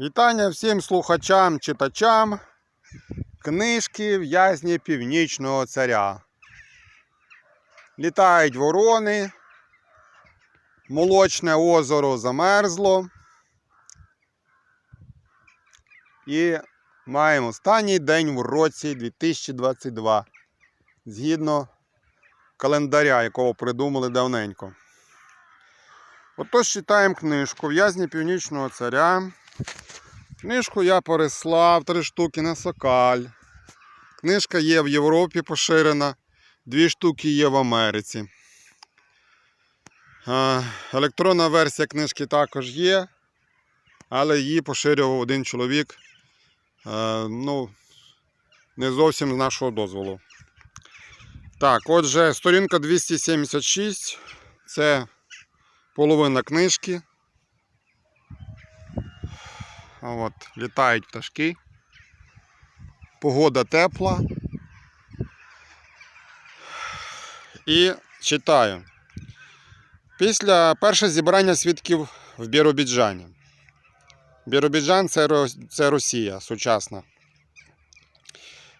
Вітання всім слухачам, читачам книжки В'язні Північного царя. Літають ворони, молочне озеро замерзло. І маємо останній день в році 2022. Згідно календаря, якого придумали давненько. Отож читаємо книжку В'язні Північного царя. Книжку я переслав три штуки на Сокаль. Книжка є в Європі поширена, дві штуки є в Америці. Електронна версія книжки також є, але її поширював один чоловік. е, Ну, не зовсім з нашого дозволу. Так, отже, сторінка 276. Це половина книжки. От, літають пташки. Погода тепла. І читаю. Після перше зібрання свідків в Біробіджані. Біробіджан це Росія сучасна.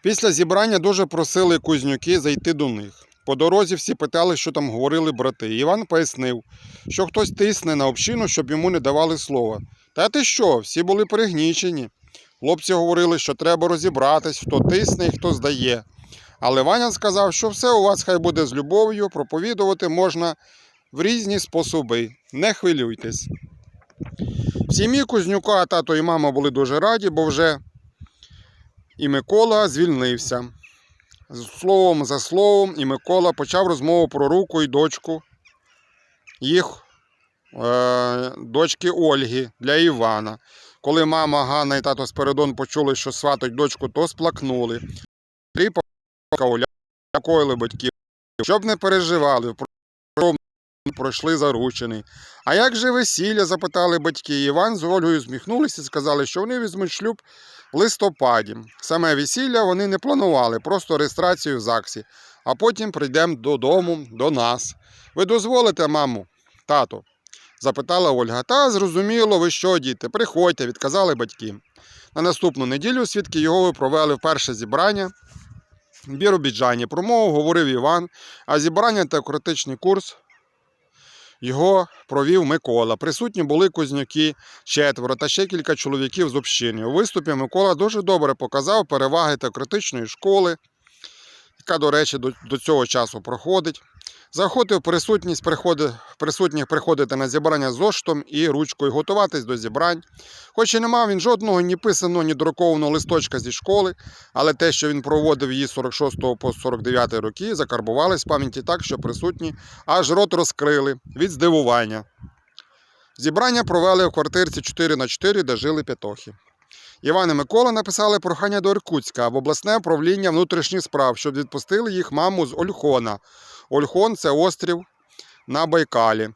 Після зібрання дуже просили кузнюки зайти до них. По дорозі всі питали, що там говорили брати. Іван пояснив, що хтось тисне на общину, щоб йому не давали слова. Та ти що, всі були пригнічені. Хлопці говорили, що треба розібратись, хто тисне і хто здає. Але Ваня сказав, що все у вас хай буде з любов'ю, проповідувати можна в різні способи. Не хвилюйтесь. В сім'ї Кузнюка тато і мама були дуже раді, бо вже і Микола звільнився. Словом за словом, і Микола почав розмову про руку і дочку їх дочки Ольги для Івана. Коли мама Ганна і тато Спиридон почули, що сватать дочку, то сплакнули. Три покоїли батьків, щоб не переживали, про- пройшли заручений. А як же весілля? запитали батьки. Іван з Ольгою зміхнулися і сказали, що вони візьмуть шлюб в листопаді. Саме весілля вони не планували, просто реєстрацію в ЗАГСі. А потім прийдемо додому до нас. Ви дозволите, маму, тато? Запитала Ольга. Та зрозуміло, ви що, діти, приходьте, відказали батьки. На наступну неділю свідки його провели в перше зібрання в Біробіджані. Промову говорив Іван, а зібрання та критичний курс його провів Микола. Присутні були кузнюки четверо та ще кілька чоловіків з общини. У виступі Микола дуже добре показав переваги теократичної школи, яка, до речі, до цього часу проходить. Заохотив присутність приходи, присутніх приходити на зібрання з оштом і ручкою, готуватись до зібрань. Хоч і не мав він жодного ні писаного, ні друкованого листочка зі школи, але те, що він проводив її з 46 по 49 роки, закарбувались в пам'яті так, що присутні аж рот розкрили від здивування. Зібрання провели в квартирці 4 на 4 де жили п'ятохи. Іван і Микола написали прохання до Іркутська в обласне управління внутрішніх справ, щоб відпустили їх маму з Ольхона. Ольхон це острів на Байкалі,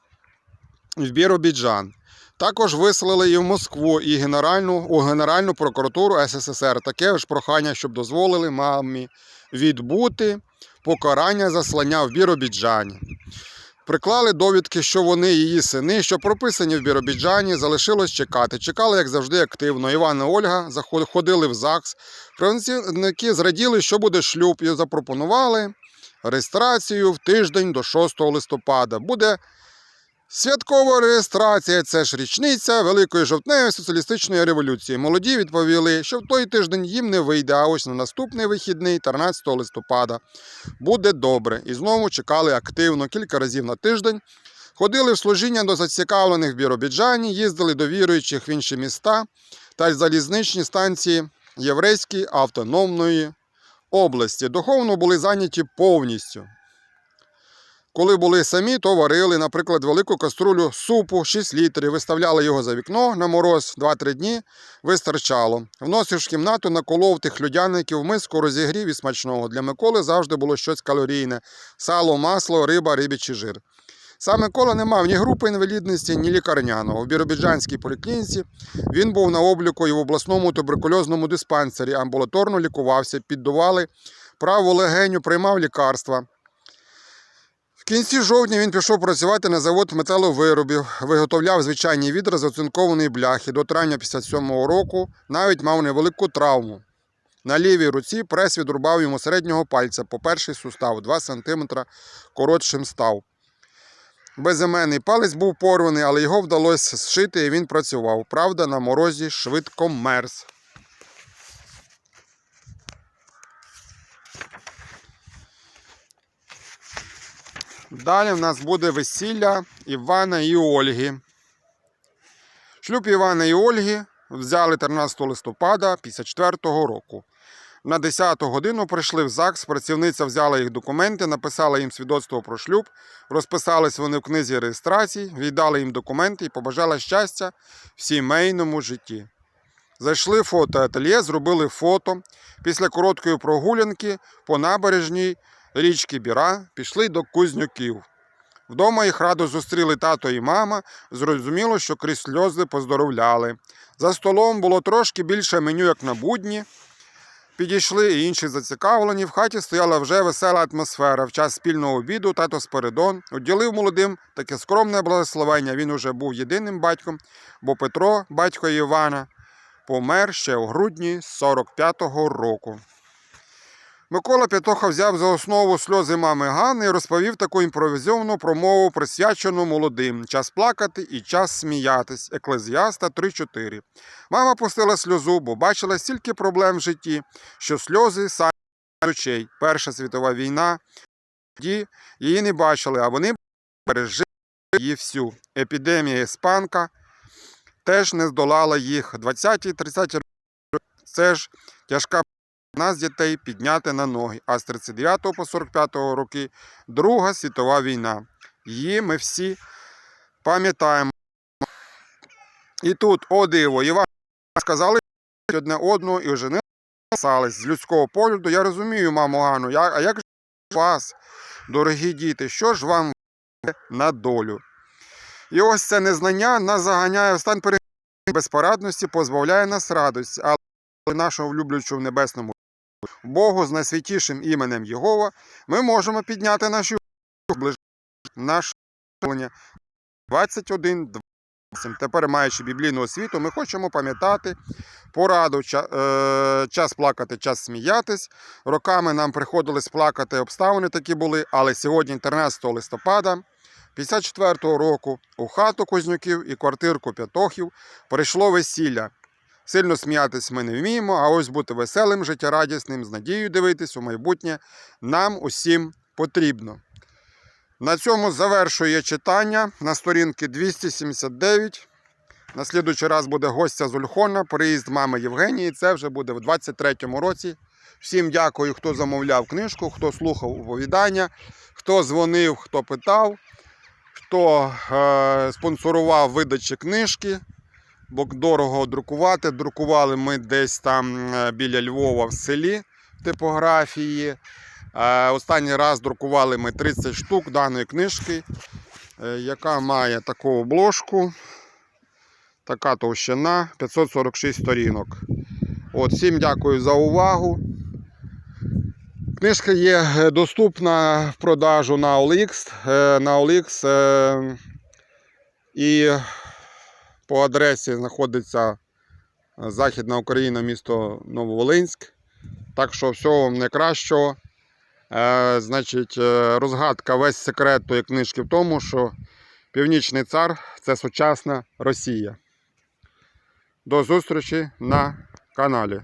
в Біробіджан. Також вислали і в Москву, і Генеральну, у Генеральну прокуратуру СССР. Таке ж прохання, щоб дозволили мамі відбути покарання заслання в Біробіджані. Приклали довідки, що вони її сини, що прописані в Біробіджані, залишилось чекати. Чекали, як завжди, активно. Іван і Ольга ходили в ЗАГС. Працівники зраділи, що буде шлюб, і запропонували реєстрацію в тиждень до 6 листопада. Буде святкова реєстрація, це ж річниця Великої жовтневої соціалістичної революції. Молоді відповіли, що в той тиждень їм не вийде, а ось на наступний вихідний, 13 листопада, буде добре. І знову чекали активно кілька разів на тиждень. Ходили в служіння до зацікавлених в Біробіджані, їздили до віруючих в інші міста та залізничні станції Єврейської автономної області. Духовно були зайняті повністю. Коли були самі, то варили, наприклад, велику каструлю супу 6 літрів, виставляли його за вікно на мороз 2-3 дні, вистачало. Вносиш в кімнату, наколов тих людяників, миску розігрів і смачного. Для Миколи завжди було щось калорійне: сало, масло, риба, рибячий жир. Сам Микола не мав ні групи інвалідності, ні лікарняного. В Біробіджанській поліклініці він був на обліку і в обласному туберкульозному диспансері, амбулаторно лікувався, піддували праву легеню, приймав лікарства. В кінці жовтня він пішов працювати на завод металовиробів, виготовляв звичайні відра з оцинкованої бляхи. До травня 57-го року навіть мав невелику травму. На лівій руці прес відрубав йому середнього пальця по перший сустав, 2 см коротшим став. Безіменний палець був порваний, але його вдалося зшити і він працював. Правда, на морозі швидко мерз. Далі в нас буде весілля Івана і Ольги. Шлюб Івана і Ольги взяли 13 листопада 54 року. На 10 годину прийшли в ЗАГС, працівниця взяла їх документи, написала їм свідоцтво про шлюб, розписались вони в книзі реєстрації, віддали їм документи і побажала щастя в сімейному житті. Зайшли в фотоательє, зробили фото. Після короткої прогулянки по набережній річки Біра пішли до Кузнюків. Вдома їх радо зустріли тато і мама. Зрозуміло, що крізь сльози поздоровляли. За столом було трошки більше меню, як на будні. Підійшли і інші зацікавлені. В хаті стояла вже весела атмосфера. В час спільного обіду тато Спиридон уділив молодим таке скромне благословення. Він уже був єдиним батьком, бо Петро, батько Івана, помер ще у грудні 45-го року. Микола Петоха взяв за основу сльози мами Ганни і розповів таку імпровізовану промову, присвячену молодим. Час плакати і час сміятись. Еклезіаста 3.4. Мама пустила сльозу, бо бачила стільки проблем в житті, що сльози самі очей. Перша світова війна. Тоді її не бачили, а вони пережили її всю. Епідемія іспанка теж не здолала їх. 20-30 роки це ж тяжка нас дітей підняти на ноги. А з 39 по 45 роки Друга світова війна. Її ми всі пам'ятаємо. І тут, о диво, Іван сказали одне одного і вже не писались з людського погляду. Я розумію, мамо Гану, а як же вас, дорогі діти, що ж вам на долю? І ось це незнання нас заганяє в стан перегибу безпорадності, позбавляє нас радості, але нашого люблячого в небесному Богу з найсвятішим іменем Єгова, ми можемо підняти наші ближ... наше мовлення 21, 28. Тепер, маючи біблійну освіту, ми хочемо пам'ятати пораду е, час плакати, час сміятись. Роками нам приходилось плакати, обставини такі були, але сьогодні, 13 листопада 54-го року, у хату Кузнюків і квартирку П'ятохів прийшло весілля. Сильно сміятись ми не вміємо, а ось бути веселим, життєрадісним, з надією дивитись у майбутнє нам усім потрібно. На цьому завершує читання на сторінки 279. На слідуючий раз буде гостя з Ульхона, приїзд мами Євгенії. Це вже буде в 23-му році. Всім дякую, хто замовляв книжку, хто слухав оповідання, хто дзвонив, хто питав, хто е, спонсорував видачі книжки бо дорого друкувати. Друкували ми десь там біля Львова в селі типографії. Останній раз друкували ми 30 штук даної книжки, е, яка має таку обложку. Така товщина 546 сторінок. От, Всім дякую за увагу. Книжка є е, доступна в продажу на OLX. е, На OLX і по адресі знаходиться е, Західна Україна, місто Нововолинськ. Так що всього вам найкращого. Е, значить, е, розгадка весь секрет тої книжки в тому, що Північний цар це сучасна Росія. До зустрічі на каналі.